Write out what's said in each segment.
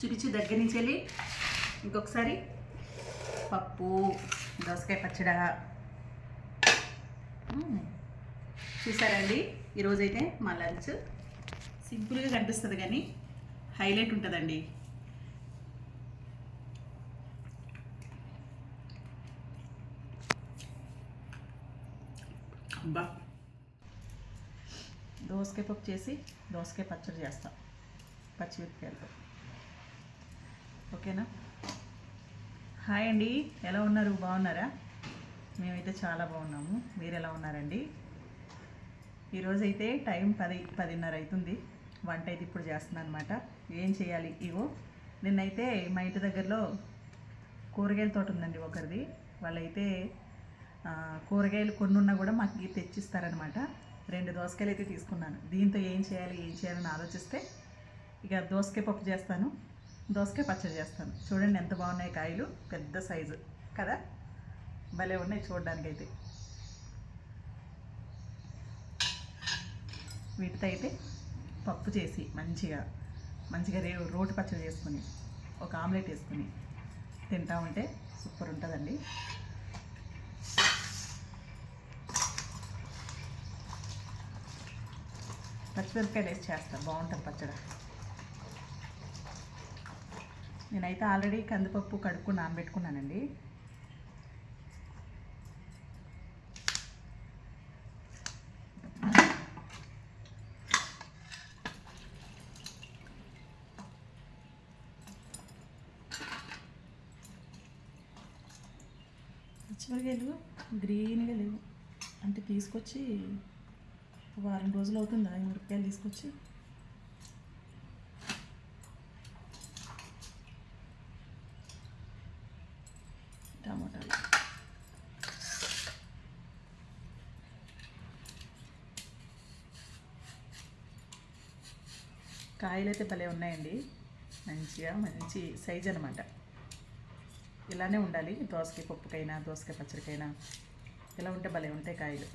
చూపించి దగ్గర నుంచి వెళ్ళి. ఇంకొకసారి. పప్పు దోసకాయ పచ్చడ. చూసారండి? ఈరోజైతే మా లంచ్ సింపుల్గా కనిపిస్తుంది కానీ హైలైట్ ఉంటుందండి. అబ్బా. దోసకాయ పప్పు చేసి దోసకాయ పచ్చడి చేస్తాం. పచ్చిమిరపకాయలతో. ఓకేనా? హాయ్ అండి. ఎలా ఉన్నారు? బాగున్నారా? మేమైతే చాలా బాగున్నాము. మీరు ఎలా ఉన్నారండి? ఈరోజు అయితే టైం పది పదిన్నర అవుతుంది వంట అయితే ఇప్పుడు చేస్తున్నాను అనమాట ఏం చేయాలి? ఇవో నిన్నైతే మా ఇంటి దగ్గరలో కూరగాయల తోట ఉందండి ఒకరిది. వాళ్ళైతే కూరగాయలు కొన్ని ఉన్నా కూడా మాకు తెచ్చిస్తారనమాట రెండు దోసకాయలు అయితే తీసుకున్నాను. దీంతో ఏం చేయాలి? ఏం చేయాలని ఆలోచిస్తే ఇక దోసకాయ పప్పు చేస్తాను. దోసకాయ పచ్చడి చేస్తాను. చూడండి ఎంత బాగున్నాయి కాయలు. పెద్ద సైజు. కదా? భలే ఉన్నాయి చూడడానికైతే. వీటితో అయితే పప్పు చేసి మంచిగా మంచిగా రే రోటి పచ్చడి చేసుకొని ఒక ఆమ్లెట్ వేసుకొని తింటా ఉంటే సూపర్ ఉంటుందండి. పచ్చిమిరపకాయలు వేసి చేస్తా. బాగుంటుంది పచ్చడి. నేనైతే ఆల్రెడీ కందిపప్పు కడుక్కు నానబెట్టుకున్నానండి. పచ్చిమిరకాయలు గ్రీన్గా లేవు. అంటే తీసుకొచ్చి వారం రోజులు అవుతుందా ఈ మిరపకాయలు తీసుకొచ్చి టమాటాలు కాయలు అయితే భలే ఉన్నాయండి. మంచిగా మంచి సైజ్ అనమాట ఇలానే ఉండాలి. దోసకాయ పప్పుకైనా దోసకాయ పచ్చడికైనా. ఇలా ఉంటే భలే ఉంటాయి కాయలు.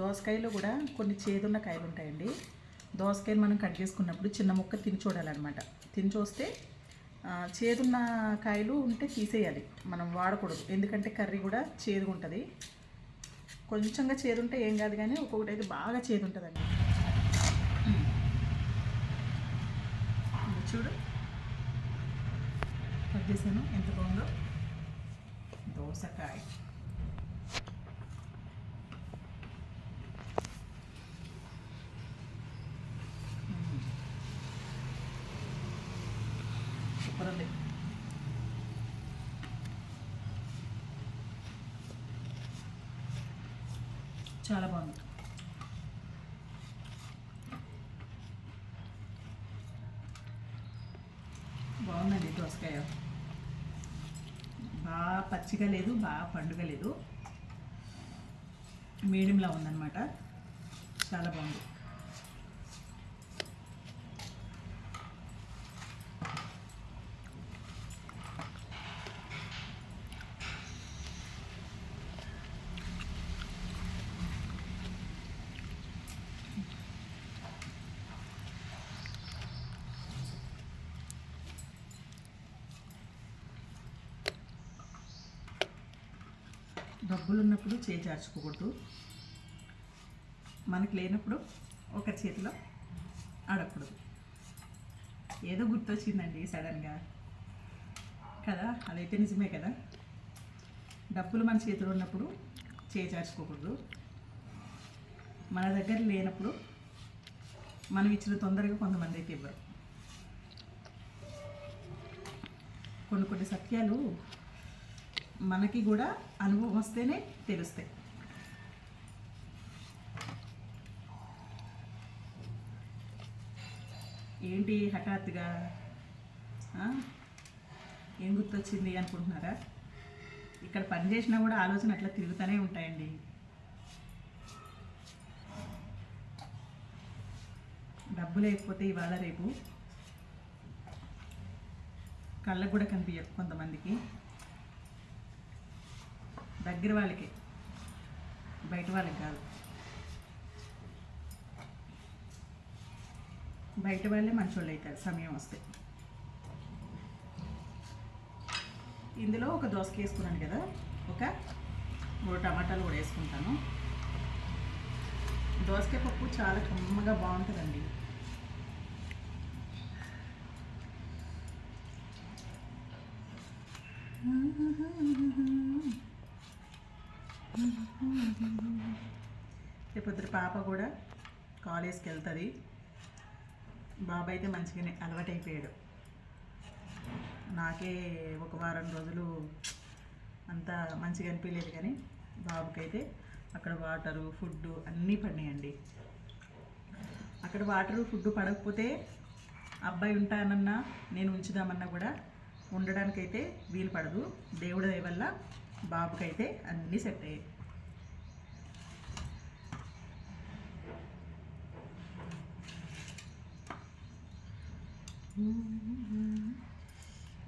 దోసకాయలో కూడా కొన్ని చేదున్న కాయలు ఉంటాయండి దోసకాయలు మనం కట్ చేసుకున్నప్పుడు చిన్న ముక్క తిని చూడాలన్నమాట. తిని చూస్తే చేదున్న కాయలు ఉంటే తీసేయాలి. మనం వాడకూడదు. ఎందుకంటే కర్రీ కూడా చేదుగా ఉంటుంది కొంచెంగా చేదు ఉంటే ఏం కాదు కానీ ఒక్కొక్కటి అయితే బాగా చేదు ఉంటుందండి చూడు. కట్ చేశాను. ఎంత బాగుందో. దోసకాయ. సూపర్ ఉంది చాలా బాగుంది. బాగుందండి దోసకాయ. బాగా పచ్చిగా లేదు బాగా పండుగ లేదు. మీడియంలా ఉందన్నమాట. చాలా బాగుంది. డబ్బులు ఉన్నప్పుడు చేయి చార్చుకోకూడదు మనకు లేనప్పుడు ఒక చేతిలో ఆడకూడదు. ఏదో గుర్తొచ్చిందండి సడన్గా. కదా? అదైతే నిజమే కదా? డబ్బులు మన చేతిలో ఉన్నప్పుడు చేయి చార్చుకోకూడదు మన దగ్గర లేనప్పుడు మనం ఇచ్చిన తొందరగా కొంతమంది అయితే ఇవ్వరు. కొన్ని కొన్ని సత్యాలు మనకి కూడా అనుభవం వస్తేనే తెలుస్తాయి. ఏంటి హఠాత్తుగా? ఏం గుర్తొచ్చింది అనుకుంటున్నారా? ఇక్కడ పని చేసినా కూడా ఆలోచన అట్లా తిరుగుతూనే ఉంటాయండి. డబ్బు లేకపోతే ఇవాళ రేపు కళ్ళకు కూడా కనిపించదు కొంతమందికి. దగ్గర వాళ్ళకి. బయట వాళ్ళకి కాదు. బయట వాళ్ళే మంచోళ్ళు అవుతారు సమయం వస్తే. ఇందులో ఒక దోసకి వేసుకున్నాను కదా ఒక మూడు టమాటాలు కూడా వేసుకుంటాను. దోసకాయ పప్పు చాలా కమ్మగా బాగుంటుందండి. ఇద్దరు పాప కూడా కాలేజ్కి వెళ్తుంది బాబాయ్ అయితే మంచిగానే అలవాటైపోయాడు. నాకే ఒక వారం రోజులు అంత మంచిగా అనిపించలేదు కానీ బాబుకైతే అక్కడ వాటరు ఫుడ్ అన్నీ పడినాయండి. అక్కడ వాటరు ఫుడ్ పడకపోతే అబ్బాయి ఉంటానన్నా నేను ఉంచుదామన్నా కూడా ఉండడానికైతే వీలు పడదు. దేవుడి వల్ల బాబుకైతే అన్నీ సెట్ అయ్యాయి.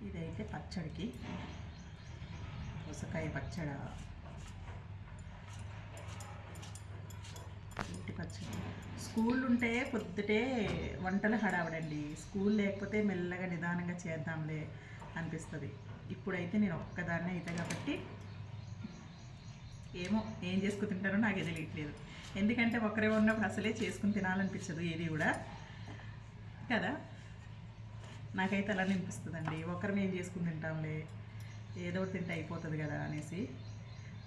ఇదైతే పచ్చడికి. ఉసకాయ పచ్చడ. ఇంటి పచ్చడి. స్కూల్ ఉంటే పొద్దుటే వంటలు హడావడండి. స్కూల్ లేకపోతే మెల్లగా నిదానంగా చేద్దాంలే అనిపిస్తుంది. ఇప్పుడైతే నేను ఒక్కదాన్నే అయితే కాబట్టి ఏమో ఏం చేసుకుని తింటారో నాకే తెలియట్లేదు. ఎందుకంటే ఒకరే ఉన్నప్పుడు అసలే చేసుకుని తినాలనిపించదు ఏది కూడా. కదా? నాకైతే అలా అనిపిస్తుందండి. ఒకరిని ఏం చేసుకుని తింటాంలే ఏదో ఒకటి తింటే అయిపోతుంది కదా అనేసి.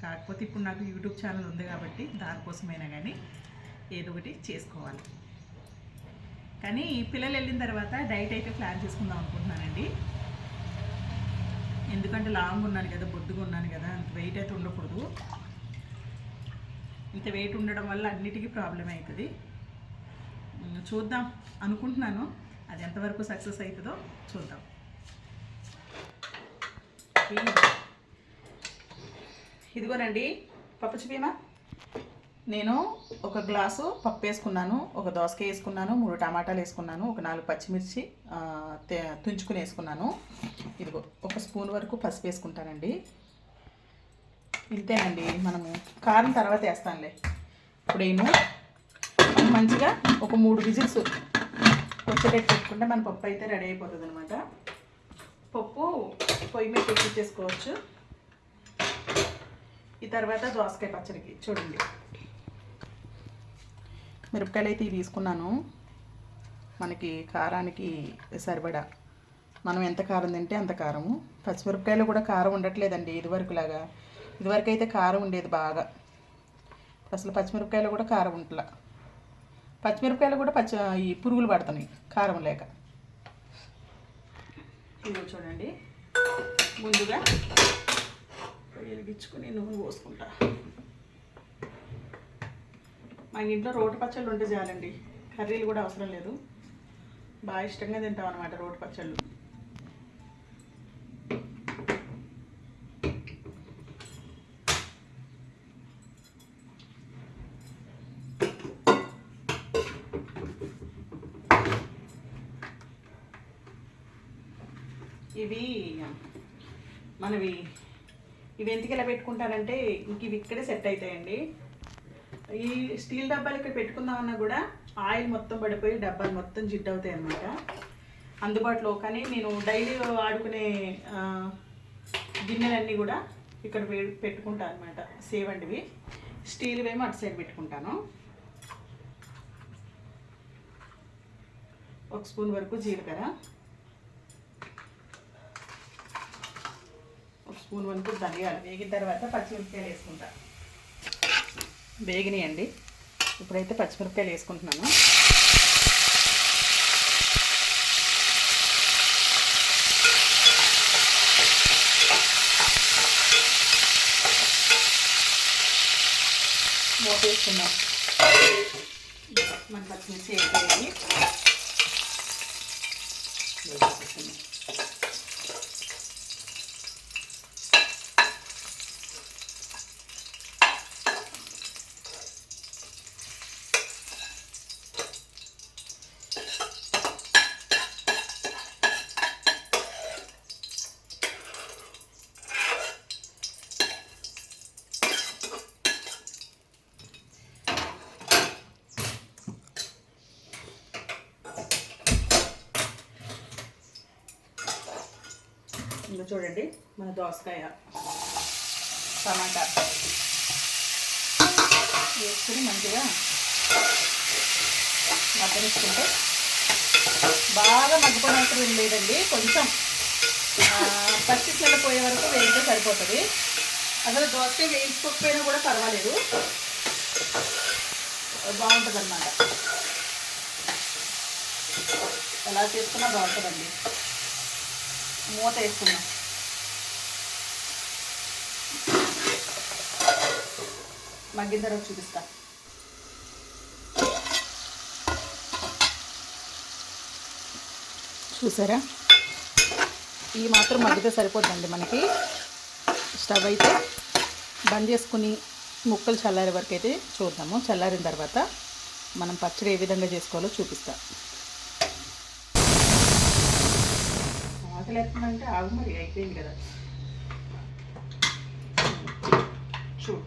కాకపోతే ఇప్పుడు నాకు యూట్యూబ్ ఛానల్ ఉంది కాబట్టి దానికోసమైనా కానీ ఏదో ఒకటి చేసుకోవాలి. కానీ పిల్లలు వెళ్ళిన తర్వాత డైట్ అయితే ప్లాన్ చేసుకుందాం అనుకుంటున్నానండి. ఎందుకంటే లాంగ్ ఉన్నాను కదా బొద్దుగా ఉన్నాను కదా అంత వెయిట్ అయితే ఉండకూడదు. ఇంత వెయిట్ ఉండడం వల్ల అన్నిటికీ ప్రాబ్లం అవుతుంది. చూద్దాం అనుకుంటున్నాను. అది ఎంతవరకు సక్సెస్ అవుతుందో చూద్దాం. ఇదిగోనండి పప్పు బీమా నేను ఒక గ్లాసు పప్పు వేసుకున్నాను ఒక దోసకాయ వేసుకున్నాను మూడు టమాటాలు వేసుకున్నాను ఒక నాలుగు పచ్చిమిర్చి తే- తుంచుకుని వేసుకున్నాను. ఇదిగో ఒక స్పూన్ వరకు పసుపు వేసుకుంటానండి. ఇంతేనండి మనము కారం తర్వాత వేస్తానులే. ఇప్పుడేమో మంచిగా ఒక మూడు విజిల్స్ కొంచెంసేపు పెట్టుకుంటే మన పప్పు అయితే రెడీ అయిపోతుంది అనమాట పప్పు పొయ్యి మీద పెట్టించేసుకోవచ్చు ఈ తర్వాత దోసకాయ పచ్చడికి చూడండి. మిరపకాయలు అయితే తీసుకున్నాను. మనకి కారానికి సరిపడా. మనం ఎంత కారం తింటే అంత కారము. పచ్చిమిరపకాయలు కూడా కారం ఉండట్లేదండి ఇదివరకులాగా. ఇదివరకు అయితే కారం ఉండేది బాగా. అసలు పచ్చిమిరపకాయలు కూడా కారం ఉంటలా పచ్చిమిరపకాయలు కూడా పచ్చ ఈ పురుగులు పడుతున్నాయి కారం లేక. ఇదిగో చూడండి. ముందుగా వెలిగించుకుని నూనె పోసుకుంటా. మా ఇంట్లో రోటి పచ్చళ్ళు ఉంటే చాలండి. కర్రీలు కూడా అవసరం లేదు. బాగా ఇష్టంగా తింటాం అనమాట రోటి పచ్చళ్ళు. ఇవి మనవి ఇవి ఎందుకు ఇలా పెట్టుకుంటానంటే ఇంక ఇవి ఇక్కడే సెట్ అవుతాయండి. ఈ స్టీల్ డబ్బాలు ఇక్కడ పెట్టుకుందామన్నా కూడా ఆయిల్ మొత్తం పడిపోయి డబ్బాలు మొత్తం జిడ్ అవుతాయి అన్నమాట. అందుబాటులో కానీ నేను డైలీ వాడుకునే గిన్నెలన్నీ కూడా ఇక్కడ పెట్టుకుంటాను అనమాట సేవ్ అండివి స్టీల్ వేమో అటు సైడ్ పెట్టుకుంటాను. ఒక స్పూన్ వరకు జీలకర్ర ఒక స్పూన్ వరకు ధనియాలు వేగిన తర్వాత పచ్చిమిరపకాయలు వేసుకుంటా. వేగినాయండి. ఇప్పుడైతే పచ్చిమిరపకాయలు వేసుకుంటున్నాను. మూత వేసుకున్నాం మన పచ్చిమిర్చి వేసేయాలి వేసేసుకుందాం. చూడండి మన దోసకాయ టమాటా. వేసుకుని మంచిగా మగ్గనిచ్చుకుంటే బాగా మగ్గిపోయిన అవసరం లేదండి కొంచెం పచ్చి పోయే వరకు వేయితే సరిపోతుంది. అసలు దోసకాయ వేయించుకోకపోయినా కూడా పర్వాలేదు. బాగుంటుంది అన్నమాట ఎలా చేసుకున్నా బాగుంటుందండి. మూత వేసుకున్నాం మగ్గిన తర్వాత చూపిస్తా. చూసారా? ఈ మాత్రం మగ్గితే సరిపోతుందండి మనకి. స్టవ్ అయితే బంద్ చేసుకుని ముక్కలు చల్లారే వరకు అయితే చూద్దాము. చల్లారిన తర్వాత మనం పచ్చడి ఏ విధంగా చేసుకోవాలో చూపిస్తా. ఆకలి అంటే ఆగు మరి అయిపోయింది కదా. చూడు.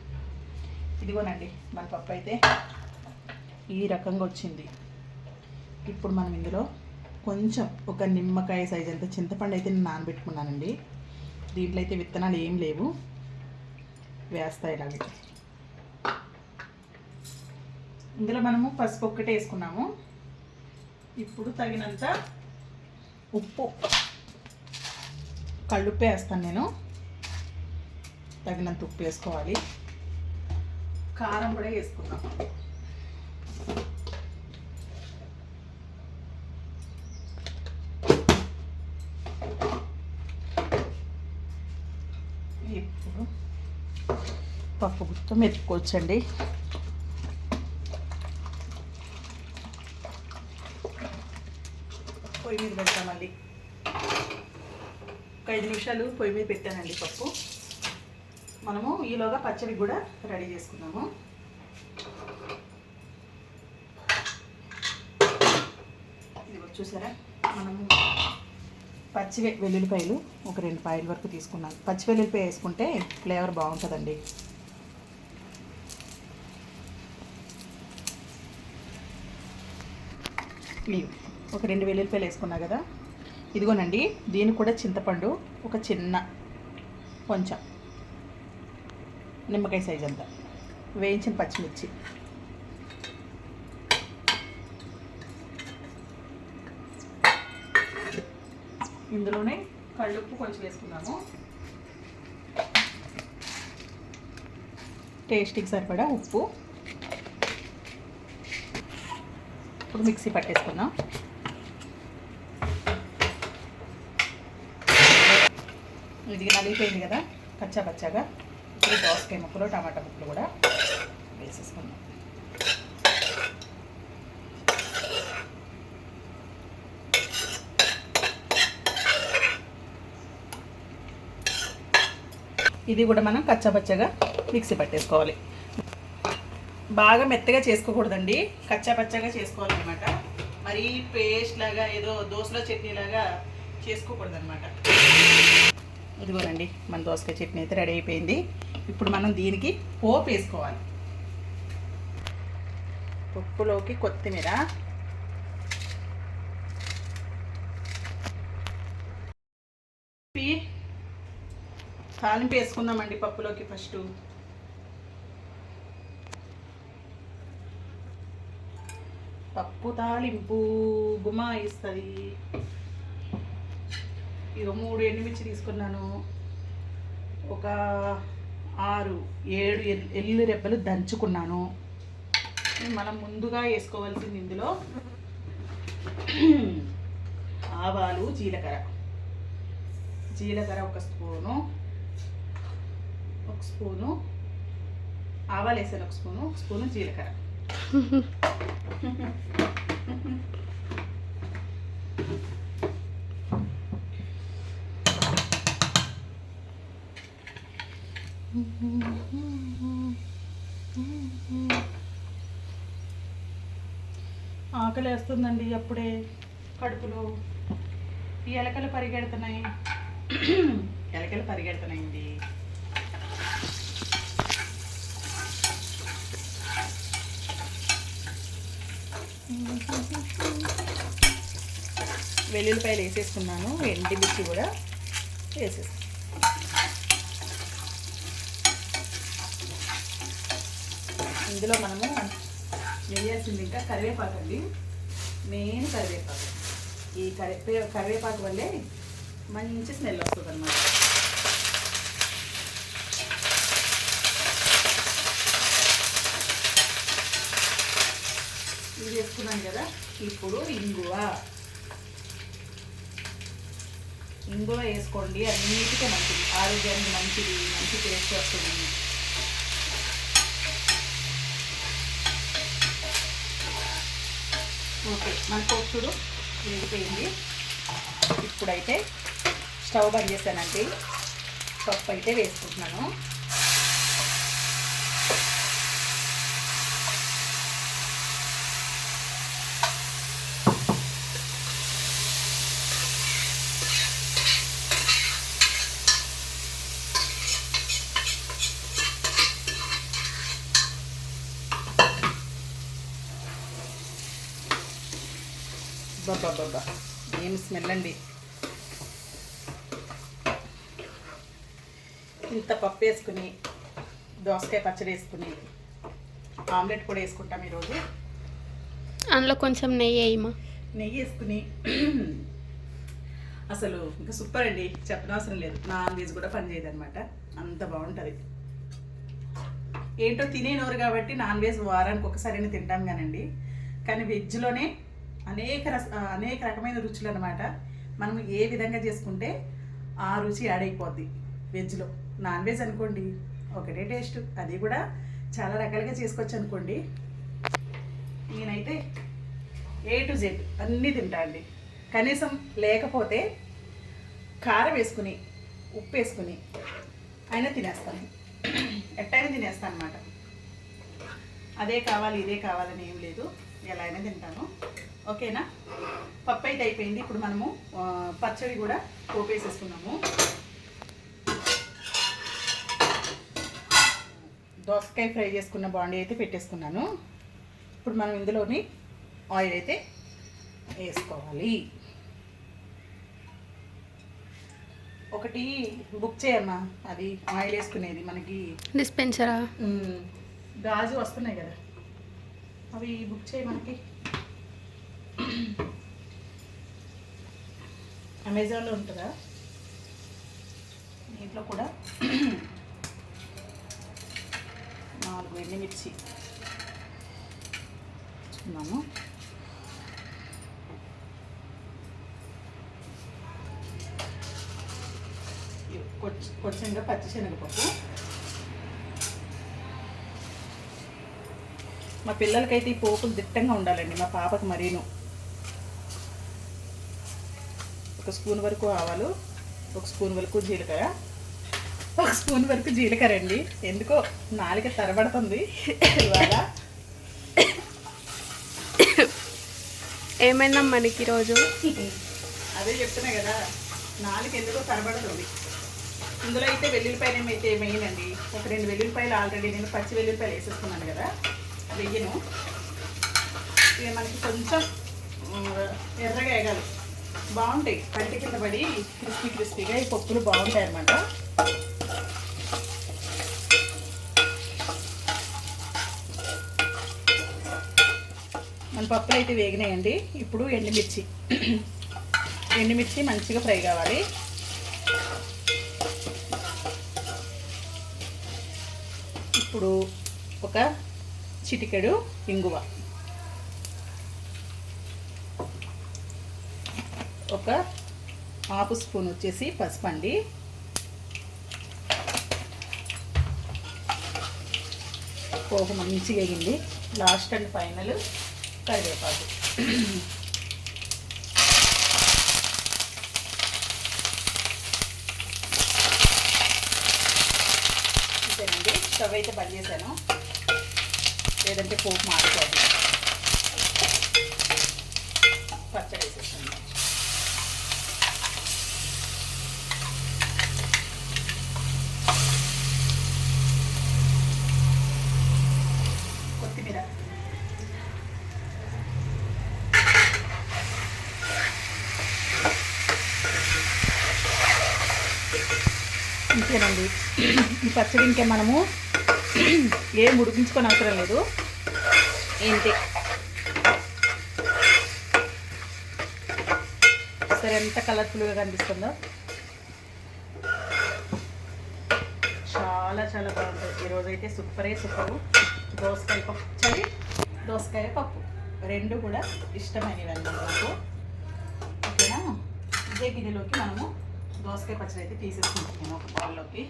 ఇదిగోనండి మన పప్పు అయితే ఈ రకంగా వచ్చింది. ఇప్పుడు మనం ఇందులో కొంచెం ఒక నిమ్మకాయ సైజ్ అంత చింతపండు అయితే నేను నానబెట్టుకున్నానండి. దీంట్లో అయితే విత్తనాలు ఏం లేవు. వేస్తాయి ఇలాగే. ఇందులో మనము పసుపు ఒక్కటే వేసుకున్నాము. ఇప్పుడు తగినంత ఉప్పు. కళ్ళుప్పే వేస్తాను నేను. తగినంత ఉప్పు వేసుకోవాలి. కారం కూడా వేసుకుందాం. ఇప్పుడు పప్పు గుత్తం మెతుక్కోవచ్చండి పొయ్యి మీద పెడతాం మళ్ళీ ఒక ఐదు నిమిషాలు పొయ్యి మీద పెట్టానండి పప్పు. మనము ఈలోగా పచ్చడి కూడా రెడీ చేసుకున్నాము ఇది చూసారా? మనము పచ్చి వె- వెల్లుల్లిపాయలు ఒక రెండు పాయల వరకు తీసుకున్నాను పచ్చి వెల్లుల్లిపాయ వేసుకుంటే ఫ్లేవర్ బాగుంటుందండి. ఒక రెండు వెల్లుల్లిపాయలు వేసుకున్నా కదా ఇదిగోనండి దీనికి కూడా చింతపండు ఒక చిన్న కొంచెం నిమ్మకాయ సైజ్ అంతా. వేయించిన పచ్చిమిర్చి. ఇందులోనే కళ్ళుప్పు కొంచెం వేసుకున్నాము. టేస్ట్కి సరిపడా ఉప్పు. ఇప్పుడు మిక్సీ పట్టేసుకుందాం. ఇది నలిగిపోయింది కదా పచ్చా పచ్చాగా. ఇప్పుడు దోసకాయ ముక్కలు టమాటా ముక్కలు కూడా వేసేసుకుందాం. ఇది కూడా మనం కచ్చాపచ్చగా మిక్సీ పట్టేసుకోవాలి. బాగా మెత్తగా చేసుకోకూడదండి. కచ్చాపచ్చగా చేసుకోవాలన్నమాట. మరీ పేస్ట్ లాగా ఏదో దోశలో చట్నీ లాగా చేసుకోకూడదన్నమాట. ఇదిగోనండి మన దోసకాయ చట్నీ అయితే రెడీ అయిపోయింది. ఇప్పుడు మనం దీనికి పోపు వేసుకోవాలి. పప్పులోకి కొత్తిమీర. తాలింపు వేసుకుందామండి పప్పులోకి ఫస్ట్. పప్పు తాలింపు గుమాయిస్తుంది ఇక మూడు ఎండుమిర్చి తీసుకున్నాను. ఒక ఆరు ఏడు ఎల్లు రెబ్బలు దంచుకున్నాను. మనం ముందుగా వేసుకోవాల్సింది ఇందులో ఆవాలు జీలకర్ర. జీలకర్ర ఒక స్పూను ఒక స్పూను ఆవాలు వేసాను ఒక స్పూను ఒక స్పూను జీలకర్ర. ఆకలి వేస్తుందండి అప్పుడే కడుపులో. ఎలకలు పరిగెడుతున్నాయి. ఎలకలు పరిగెడుతున్నాయండి. వెల్లుల్లిపాయలు వేసేసుకున్నాను ఎండి ఎండిమిర్చి కూడా వేసేసుకున్నాను. ఇందులో మనము వేయాల్సింది ఇంకా కరివేపాకు అండి. మెయిన్ కరివేపాకు. ఈ కరివే కరివేపాకు వల్లే మంచి స్మెల్ వస్తుంది అనమాట ఇది వేసుకున్నాం కదా ఇప్పుడు ఇంగువ. ఇంగువ వేసుకోండి అన్నిటికీ మంచిది. ఆరోగ్యానికి మంచిది మంచి టేస్ట్ వస్తుంది. ఓకే మన చూడు వేగిపోయింది. ఇప్పుడైతే స్టవ్ బంద్ చేశానండి. పప్పు అయితే వేసుకుంటున్నాను. బాబా ఏం స్మెల్ అండి? ఇంత పప్పు వేసుకుని దోసకాయ పచ్చడి వేసుకుని ఆమ్లెట్ కూడా వేసుకుంటాం ఈరోజు. అందులో కొంచెం నెయ్యి వేయమా? నెయ్యి వేసుకుని అసలు ఇంకా సూపర్ అండి. చెప్పనవసరం లేదు. నాన్ వెజ్ కూడా పనిచేయదు అనమాట అంత బాగుంటుంది. ఏంటో తినేనోరు కాబట్టి నాన్ వెజ్ వారానికి ఒకసారి తింటాం కానండి. కానీ వెజ్లోనే అనేక రస అనేక రకమైన రుచులు అనమాట మనం ఏ విధంగా చేసుకుంటే ఆ రుచి యాడ్ అయిపోద్ది. వెజ్లో. నాన్ వెజ్ అనుకోండి ఒకటే టేస్ట్. అది కూడా చాలా రకాలుగా చేసుకోవచ్చు అనుకోండి. నేనైతే ఏ టు జెడ్ అన్నీ తింటా అండి. కనీసం లేకపోతే కారం వేసుకుని ఉప్పు వేసుకుని అయినా తినేస్తాను. ఎట్టయినా తినేస్తాను అనమాట అదే కావాలి ఇదే కావాలని ఏం లేదు. ఎలా అయినా తింటాను. ఓకేనా? పప్పు అయితే అయిపోయింది. ఇప్పుడు మనము పచ్చడి కూడా పోపేసేసుకున్నాము దోసకాయ ఫ్రై చేసుకున్న బాండీ అయితే పెట్టేసుకున్నాను. ఇప్పుడు మనం ఇందులోని ఆయిల్ అయితే వేసుకోవాలి. ఒకటి బుక్ చేయమ్మా. అది ఆయిల్ వేసుకునేది మనకి. డిస్పెన్సరా? గాజు వస్తున్నాయి కదా. అవి బుక్ చేయి మనకి. అమెజాన్లో ఉంటుందా? దీంట్లో కూడా నాలుగు ఎండుమిర్చి చూస్తున్నాము కొంచెంగా పచ్చిశనగపప్పు మా పిల్లలకైతే ఈ పోపులు దిట్టంగా ఉండాలండి మా పాపకు మరీను. ఒక స్పూన్ వరకు ఆవాలు ఒక స్పూన్ వరకు జీలకర్ర ఒక స్పూన్ వరకు జీలకర్ర అండి. ఎందుకో నాలుక తరబడుతుంది. ఇవాళ ఏమైందా మనకి ఈరోజు? అదే చెప్తున్నా కదా నాలుగు ఎందుకో తరబడుతుంది. ఇందులో అయితే వెల్లుల్లిపాయలు అయితే మెయిన్ ఒక రెండు వెల్లుల్లిపాయలు ఆల్రెడీ నేను పచ్చి వెల్లుల్లిపాయలు వేసేసుకున్నాను కదా వెయ్యను. ఇక మనకి కొంచెం ఎర్రగా వేగాలి బాగుంటాయి. కంటి కింద పడి క్రిస్పీ క్రిస్పీగా ఈ పప్పులు బాగుంటాయి అన్నమాట. మన పప్పులు అయితే వేగినాయండి. ఇప్పుడు ఎండుమిర్చి. ఎండుమిర్చి మంచిగా ఫ్రై కావాలి. ఇప్పుడు ఒక చిటికెడు ఇంగువ. ఒక హాఫ్ స్పూన్ వచ్చేసి పసుపు అండి. పోపు మంచిగా అయ్యింది లాస్ట్ అండ్ ఫైనల్ కరివేపాకు. అంతేనండి స్టవ్ అయితే బంద్ చేశాను. లేదంటే పోపు మారిపోతుంది పచ్చడి వేసేసాను కొత్తిమీర ఇంకేనండి ఈ పచ్చడి ఇంకే మనము ఏం ఉడికించుకొని అవసరం లేదు. ఏంటి? సరే ఎంత కలర్ఫుల్గా కనిపిస్తుందో. చాలా చాలా బాగుంటుంది. ఈరోజు అయితే సూపరే సూపరు. దోసకాయ పచ్చడి దోసకాయ పప్పు. రెండు కూడా ఇష్టమైనవి అన్నమాట నాకు. ఓకేనా? ఇదే గిన్నెలోకి మనము దోసకాయ పచ్చడి అయితే తీసేసుకుంటున్నాను ఒక బౌల్లోకి.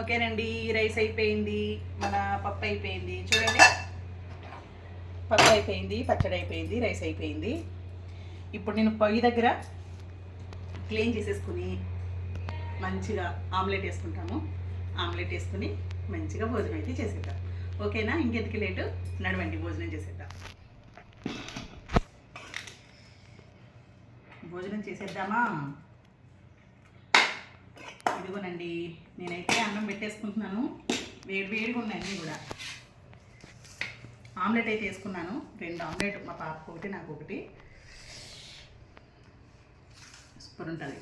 ఓకేనండి రైస్ అయిపోయింది మన పప్పు అయిపోయింది. చూడండి. పప్పు అయిపోయింది పచ్చడి అయిపోయింది రైస్ అయిపోయింది. ఇప్పుడు నేను పొయ్యి దగ్గర క్లీన్ చేసేసుకుని మంచిగా ఆమ్లెట్ వేసుకుంటాము ఆమ్లెట్ వేసుకుని మంచిగా భోజనం అయితే చేసేద్దాం. ఓకేనా? ఇంకెందుకు లేటు? నడవండి భోజనం చేసేద్దాం. భోజనం చేసేద్దామా? ఇదిగోనండి నేనైతే అన్నం పెట్టేసుకుంటున్నాను. వేడి వేడిగా ఉన్నాయి అన్నీ కూడా. ఆమ్లెట్ అయితే వేసుకున్నాను. రెండు ఆమ్లెట్ మా పాపకు ఒకటి నాకు ఒకటి. సూపర్ ఉంటుంది.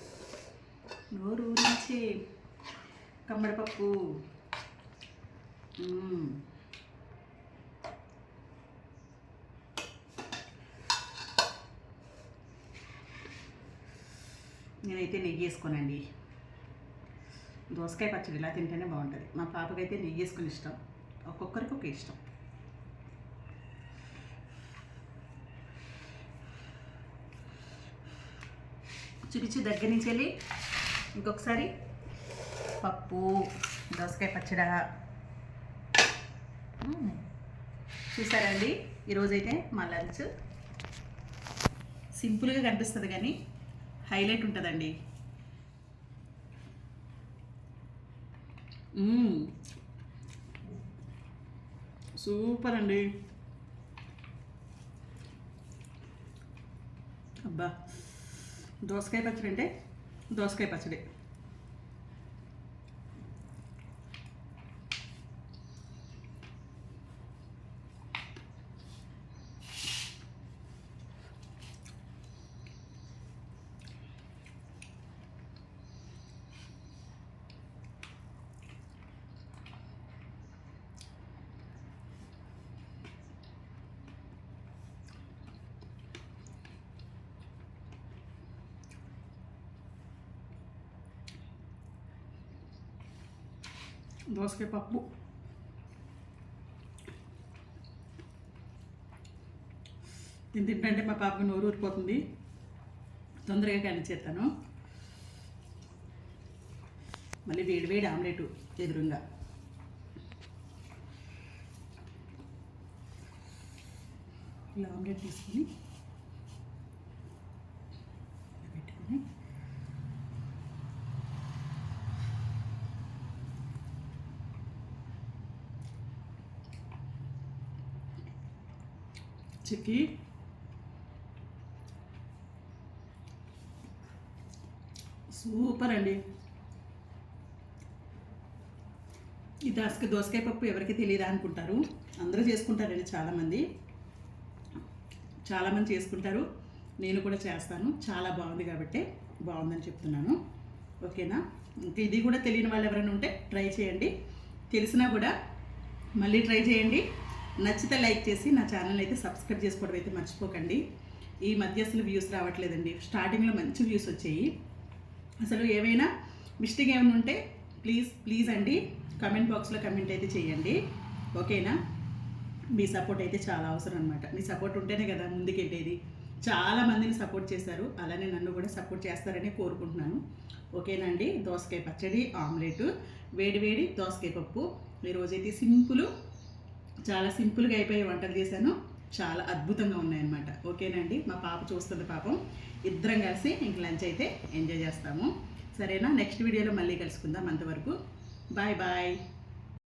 నోరు ఊరించి కమ్మడిపప్పు నేనైతే నెయ్యి వేసుకోనండి. దోసకాయ పచ్చడి ఇలా తింటేనే బాగుంటుంది. మా పాపకైతే నెయ్యి వేసుకుని ఇష్టం. ఒక్కొక్కరికి ఒక ఇష్టం. చూపించి దగ్గర నుంచి వెళ్ళి ఇంకొకసారి పప్పు దోసకాయ పచ్చడ. మ్మ్. చూసారండి ఈరోజైతే మా లంచ్. సింపుల్గా కనిపిస్తుంది కానీ హైలైట్ ఉంటుందండి. సూపర్ అండి. అబ్బా. దోసకాయ పచ్చడి అంటే దోసకాయ పచ్చడి. దోసకాయ పప్పు దీన్ని తింటే మా పాపకి నోరు ఊరిపోతుంది. తొందరగా కానిచ్చేస్తాను మళ్ళీ వేడి వేడి ఆమ్లెట్ ఎదురుగా. ఇలా ఆమ్లెట్ తీసుకుని పెట్టుకుని చికి సూపర్ అండి ఈ దోసక దోసకాయ పప్పు ఎవరికి తెలియదా అనుకుంటారు. అందరూ చేసుకుంటారండి చాలామంది. చాలామంది చేసుకుంటారు. నేను కూడా చేస్తాను. చాలా బాగుంది కాబట్టి బాగుందని చెప్తున్నాను. ఓకేనా? ఇంకా ఇది కూడా తెలియని వాళ్ళు ఎవరైనా ఉంటే ట్రై చేయండి. తెలిసినా కూడా మళ్ళీ ట్రై చేయండి. నచ్చితే లైక్ చేసి నా ఛానల్ అయితే సబ్స్క్రైబ్ చేసుకోవడం అయితే మర్చిపోకండి. ఈ మధ్య అసలు వ్యూస్ రావట్లేదండి. స్టార్టింగ్లో మంచి వ్యూస్ వచ్చాయి. అసలు ఏమైనా మిస్టేక్ ఏమైనా ఉంటే ప్లీజ్ ప్లీజ్ అండి. కమెంట్ బాక్స్లో కమెంట్ అయితే చేయండి. ఓకేనా? మీ సపోర్ట్ అయితే చాలా అవసరం అనమాట మీ సపోర్ట్ ఉంటేనే కదా ముందుకెళ్ళేది. చాలా మందిని సపోర్ట్ చేశారు. అలానే నన్ను కూడా సపోర్ట్ చేస్తారని కోరుకుంటున్నాను. ఓకేనా అండి? దోసకాయ పచ్చడి ఆమ్లెట్ వేడి వేడి దోసకాయ పప్పు. ఈరోజైతే సింపుల్ చాలా సింపుల్గా అయిపోయే వంటలు చేశాను. చాలా అద్భుతంగా ఉన్నాయన్నమాట. ఓకేనండి మా పాప చూస్తుంది పాపం. ఇద్దరం కలిసి ఇంక లంచ్ అయితే ఎంజాయ్ చేస్తాము. సరేనా? నెక్స్ట్ వీడియోలో మళ్ళీ కలుసుకుందాం అంతవరకు. Bye bye.